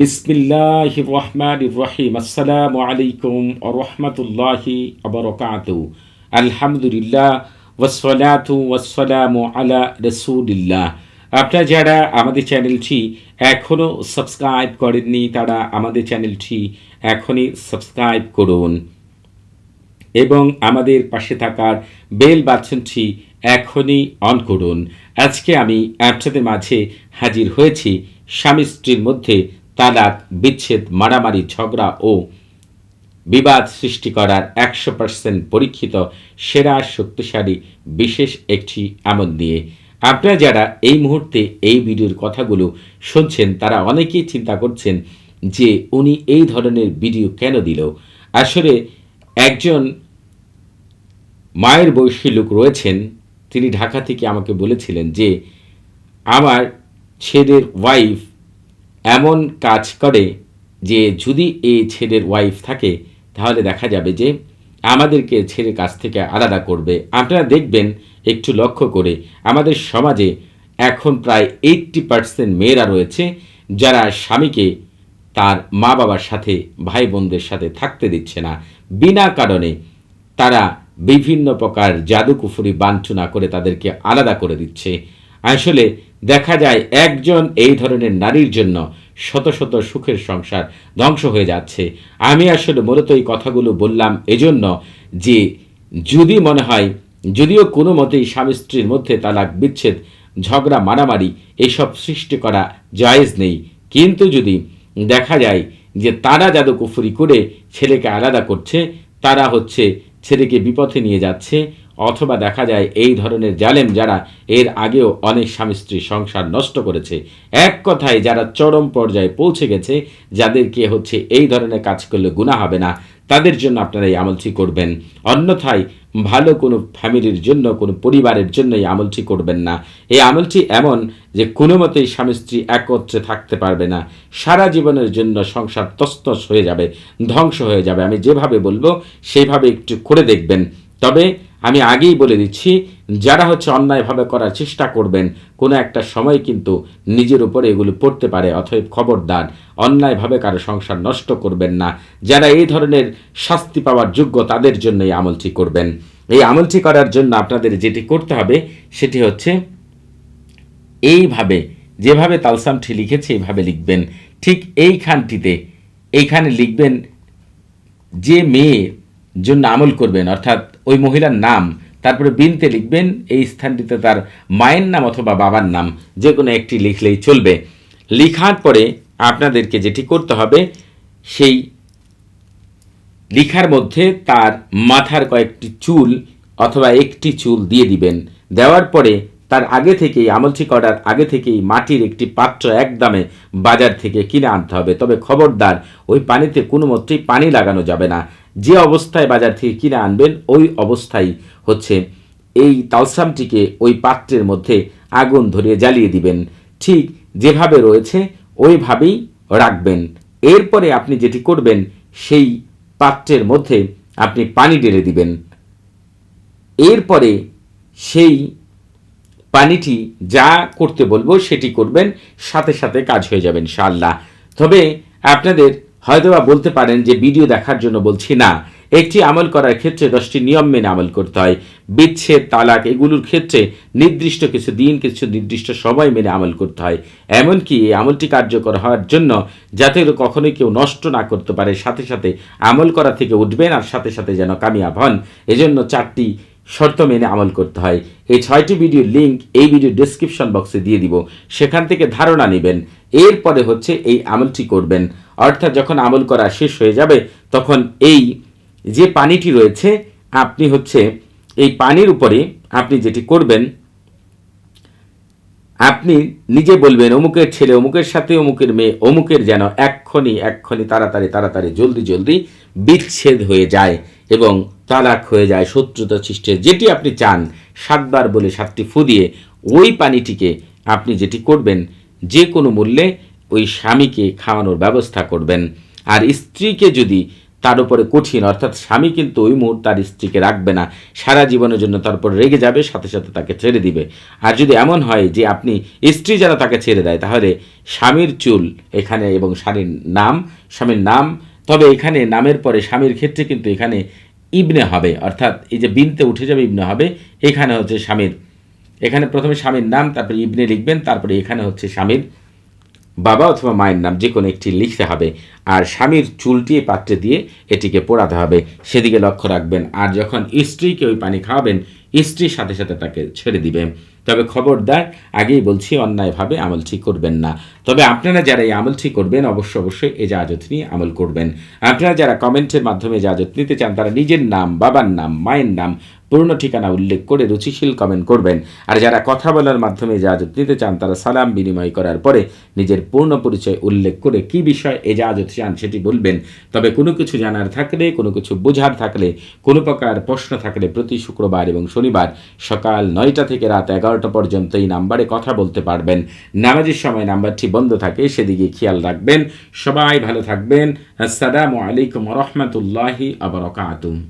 বিসমিল্লাহ রহমান রহিম। আসসালামু আলাইকুম রহমতুল্লাহি আবরকাত আলহামদুলিল্লাহ ওসলাতু ওয়াসালামু আলা রসুলিল্লাহ। আপনারা যারা আমাদের চ্যানেলটি এখনও সাবস্ক্রাইব করেননি, তারা আমাদের চ্যানেলটি এখনই সাবস্ক্রাইব করুন। এবং আমাদের পাশে থাকার বেল বাটনটি এখনই অন করুন। আজকে আমি আপনাদের মাঝে হাজির হয়েছি স্বামী স্ত্রীর মধ্যে তালাক বিচ্ছেদ, মারামারি, ঝগড়া ও বিবাদ সৃষ্টি করার একশো পার্সেন্ট পরীক্ষিত, সেরা, শক্তিশালী, বিশেষ একটি আমল নিয়ে। আপনারা যারা এই মুহূর্তে এই ভিডিওর কথাগুলো শুনছেন, তারা অনেকেই চিন্তা করছেন যে উনি এই ধরনের ভিডিও কেন দিল। আসলে একজন মায়ের বয়সী লোক রয়েছেন, তিনি ঢাকা থেকে আমাকে বলেছিলেন যে, আমার ছেলের ওয়াইফ এমন কাজ করে যে যদি এই ছেলের ওয়াইফ থাকে, তাহলে দেখা যাবে যে আমাদেরকে ছেলের কাছ থেকে আলাদা করবে। আপনারা দেখবেন, একটু লক্ষ্য করে, আমাদের সমাজে এখন প্রায় এইট্টি পার্সেন্ট মেয়েরা রয়েছে, যারা স্বামীকে তার মা বাবার সাথে ভাই বোনদের সাথে থাকতে দিচ্ছে না। বিনা কারণে তারা বিভিন্ন প্রকার জাদুকুফুরি, বাঞ্ছনা করে তাদেরকে আলাদা করে দিচ্ছে। আসলে দেখা যায় একজন এই ধরনের নারীর জন্য শত শত সুখের সংসার ধ্বংস হয়ে যাচ্ছে। আমি আসলে মূলত এই কথাগুলো বললাম এজন্য যে যদি মনে হয়, যদিও কোনো মতেই স্বামী স্ত্রীর মধ্যে তালাক, বিচ্ছেদ, ঝগড়া, মারামারি এসব সৃষ্টি করা জায়েজ নেই। কিন্তু যদি দেখা যায় যে তারা জাদু কুফুরি করে ছেলেকে আলাদা করছে, তারা হচ্ছে ছেলেকে বিপথে নিয়ে যাচ্ছে অথবা দেখা যায় এই ধরনের জালেম যারা এর আগেও অনেক স্বামী স্ত্রী সংসার নষ্ট করেছে। এক কথায় যারা চরম পর্যায়ে পৌঁছে গেছে, যাদেরকে হচ্ছে এই ধরনের কাজ করলে গুণা হবে না, তাদের জন্য আপনারা এই আমলটি করবেন। অন্যথায় ভালো কোনো ফ্যামিলির জন্য, কোনো পরিবারের জন্য এই আমলটি করবেন না। এই আমলটি এমন যে কোনো মতেই স্বামী স্ত্রী একত্রে থাকতে পারবে না। সারা জীবনের জন্য সংসার তস্তস হয়ে যাবে, ধ্বংস হয়ে যাবে। আমি যেভাবে বলব সেইভাবে একটু করে দেখবেন। তবে আমি আগেই বলে দিচ্ছি, যারা হচ্ছে অন্যায়ভাবে করার চেষ্টা করবেন, কোনো একটা সময় কিন্তু নিজের উপরে এগুলো পড়তে পারে, অথবা খবরদার, অন্যায়ভাবে কারও সংসার নষ্ট করবেন না। যারা এই ধরনের শাস্তি পাওয়ার যোগ্য, তাদের জন্য এই আমলটি করবেন। এই আমলটি করার জন্য আপনাদের যেটি করতে হবে, সেটি হচ্ছে এইভাবে, যেভাবে তালসামটি লিখেছে, এইভাবে লিখবেন। ঠিক এইখানটিতে, এইখানে লিখবেন, যে মেয়ের জন্য আমল করবেন, অর্থাৎ ওই মহিলার নাম, তারপরে বিনতে লিখবেন, এই স্থানটিতে তার মায়ের নাম অথবা বাবার নাম, যে কোনো একটি লিখলেই চলবে। লিখার পরে আপনাদেরকে যেটি করতে হবে, সেই লিখার মধ্যে তার মাথার কয়েকটি চুল অথবা একটি চুল দিয়ে দিবেন। দেওয়ার পরে তার আগে থেকেই আমলটি করার আগে থেকেই মাটির একটি পাত্র একদমে বাজার থেকে কিনে আনতে হবে। তবে খবরদার, ওই পানিতে কোনো মতেই পানি লাগানো যাবে না। যে অবস্থায় বাজার থেকে কিনে আনবেন, ওই অবস্থায় হচ্ছে এই তালসামটিকে ওই পাত্রের মধ্যে আগুন ধরিয়ে জ্বালিয়ে দিবেন। ঠিক যেভাবে রয়েছে, ওইভাবেই রাখবেন। এরপরে আপনি যেটি করবেন, সেই পাত্রের মধ্যে আপনি পানি ঢেলে দিবেন। এরপরে সেই পানিটি যা করতে বলব সেটি করবেন, সাথে সাথে কাজ হয়ে যাবেন ইনশাআল্লাহ। তবে আপনাদের হয়তোবা বলতে পারেন যে ভিডিও দেখার জন্য বলছি না, একটি আমল করার ক্ষেত্রে দশটি নিয়ম মেনে আমল করতে হয়। বিচ্ছেদ, তালাক এগুলোর ক্ষেত্রে নির্দিষ্ট কিছু দিন, কিছু নির্দিষ্ট সময় মেনে আমল করতে হয়। এমনকি এই আমলটি কার্যকর হওয়ার জন্য যাতে কখনোই কেউ নষ্ট না করতে পারে, সাথে সাথে আমল করা থেকে উঠবেন আর সাথে সাথে যেন কামিয়াব হন। এজন্য চারটি শর্ত মেনে আমল করতে হয়। এই ছয়টি ভিডিওর লিঙ্ক এই ভিডিও ডিসক্রিপশন বক্সে দিয়ে দিব। সেখান থেকে ধারণা নেবেন। এরপরে হচ্ছে এই আমলটি করবেন। অর্থাৎ যখন আমল করা শেষ হয়ে যাবে, তখন এই যে পানিটি রয়েছে, আপনি হচ্ছে এই পানির উপরে আপনি যেটি করবেন, আপনি নিজে বলবেন, অমুকের ছেলে, অমুকের সাথে, অমুকের মেয়ে, অমুকের যেন এক্ষণি এক্ষণি তাড়াতাড়ি তাড়াতাড়ি, জলদি জলদি বিচ্ছেদ হয়ে যায় এবং তালাক হয়ে যায়, শত্রুতা সৃষ্টি যেটি আপনি চান, সাতবার বলে সাতটি ফু দিয়ে ওই পানিটিকে আপনি যেটি করবেন, যে কোনো মূল্যে ওই স্বামীকে খাওয়ানোর ব্যবস্থা করবেন। আর স্ত্রীকে যদি তার উপরে কঠিন, অর্থাৎ স্বামী কিন্তু ওই মুহূর্তে তার স্ত্রীকে রাখবে না, সারা জীবনের জন্য তার উপর রেগে যাবে, সাথে সাথে তাকে ছেড়ে দিবে। আর যদি এমন হয় যে আপনি স্ত্রী যারা তাকে ছেড়ে দেয়, তাহলে স্বামীর চুল এখানে এবং স্বামীর নাম স্বামীর নাম, তবে এখানে নামের পরে স্বামীর ক্ষেত্রে কিন্তু এখানে ইবনে হবে, অর্থাৎ এই যে বিনতে উঠে যাবে ইবনে হবে, এখানে হচ্ছে স্বামীর, এখানে প্রথমে স্বামীর নাম, তারপরে ইবনে লিখবেন, তারপরে এখানে হচ্ছে স্বামীর বাবা অথবা মায়ের নাম যে কোনো একটি লিখতে হবে। আর স্বামীর চুলটি পাত্রে দিয়ে এটিকে পোড়াতে হবে। সেদিকে লক্ষ্য রাখবেন, আর যখন স্ত্রীকে ওই পানি খাওয়াবেন স্ত্রীর সাথে সাথে তাকে ছেড়ে দিবেন। তবে খবরদার, আগেই বলছি, অন্যায়ভাবে আমলটি করবেন না। তবে আপনারা যারা এই আমলটি করবেন, অবশ্য অবশ্যই এই জাহাজত নিয়ে আমল করবেন। আপনারা যারা কমেন্টের মাধ্যমে জাহাজত নিতে চান, তারা নিজের নাম, বাবার নাম, মায়ের নাম পূর্ণ ঠিকানা উল্লেখ করে রুচিশীল কমেন্ট করবেন। আর যারা কথা বলার মাধ্যমে জাহাজত নিতে চান, তারা সালাম বিনিময় করার পরে নিজের পূর্ণ পরিচয় উল্লেখ করে কি বিষয় এ জাহাজত চান সেটি বলবেন। তবে কোনো কিছু জানার থাকলে, কোনো কিছু বোঝার থাকলে, কোনো প্রকার প্রশ্ন থাকলে প্রতি শুক্রবার এবং শনিবার সকাল নয়টা থেকে রাত এগারোটা পর্যন্ত এই নাম্বারে কথা বলতে পারবেন। নামাজের সময় নাম্বারটি বন্ধ থাকে, সেদিকে খেয়াল রাখবেন। সবাই ভালো থাকবেন। আসসালামু আলাইকুম রহমতুল্লাহি আবরকাতুম